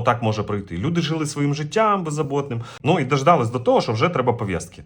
так може пройти. Люди жили своїм життям беззаботним. Ну і дождались до того, що вже треба пов'язки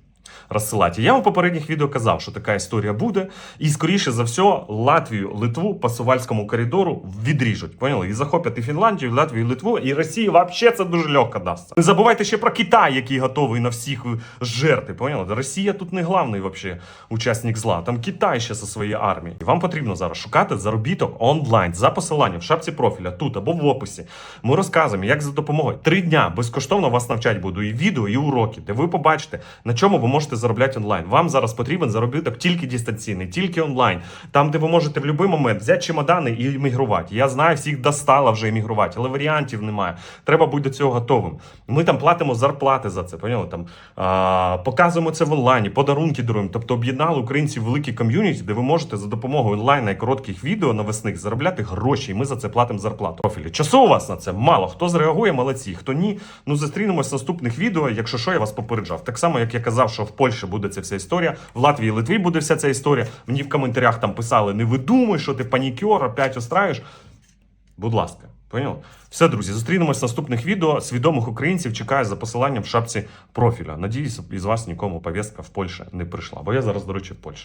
розсилати. Я вам в попередніх відео казав, що така історія буде. І скоріше за все, Латвію, Литву по Сувальському коридору відріжуть. Поняли? І захоплять і Фінляндію, і Латвію, і Литву, і Росії взагалі це дуже легко дасться. Не забувайте ще про Китай, який готовий на всіх жерти. Поняли? Росія тут не главний вообще учасник зла. Там Китай ще зі своєю армією. І вам потрібно зараз шукати заробіток онлайн за посиланням в шапці профіля тут або в описі. Ми розказуємо, як за допомогою три дня безкоштовно вас навчати буду і відео, і уроки, де ви побачите, на чому ви можете заробляти онлайн. Вам зараз потрібен заробіток тільки дистанційний, тільки онлайн. Там, де ви можете в будь-який момент взяти чемодани і іммігрувати. Я знаю, всіх достало вже іммігрувати, але варіантів немає. Треба бути до цього готовим. Ми там платимо зарплати за це. Поняли? Там а, показуємо це в онлайні, подарунки даруємо. Тобто об'єднали українців в великій ком'юніті, де ви можете за допомогою онлайна і коротких відео навесних заробляти гроші, і ми за це платимо зарплату. Профілі. Часу у вас на це мало. Хто зреагує, молодці. Хто ні, ну зустрінемось в наступних відео. Якщо що, я вас попереджав. Так само, як я казав, що в Польщі буде ця вся історія, в Латвії і Литві буде вся ця історія. Мені в коментарях там писали: не видумуй, що ти панікер, опять устраєш. Будь ласка, поняв? Все, друзі, зустрінемось в наступних відео. Свідомих українців чекаю за посиланням в шапці профіля. Надіюсь, із вас нікому повістка в Польщі не прийшла. Бо я зараз, до речі, в Польщі.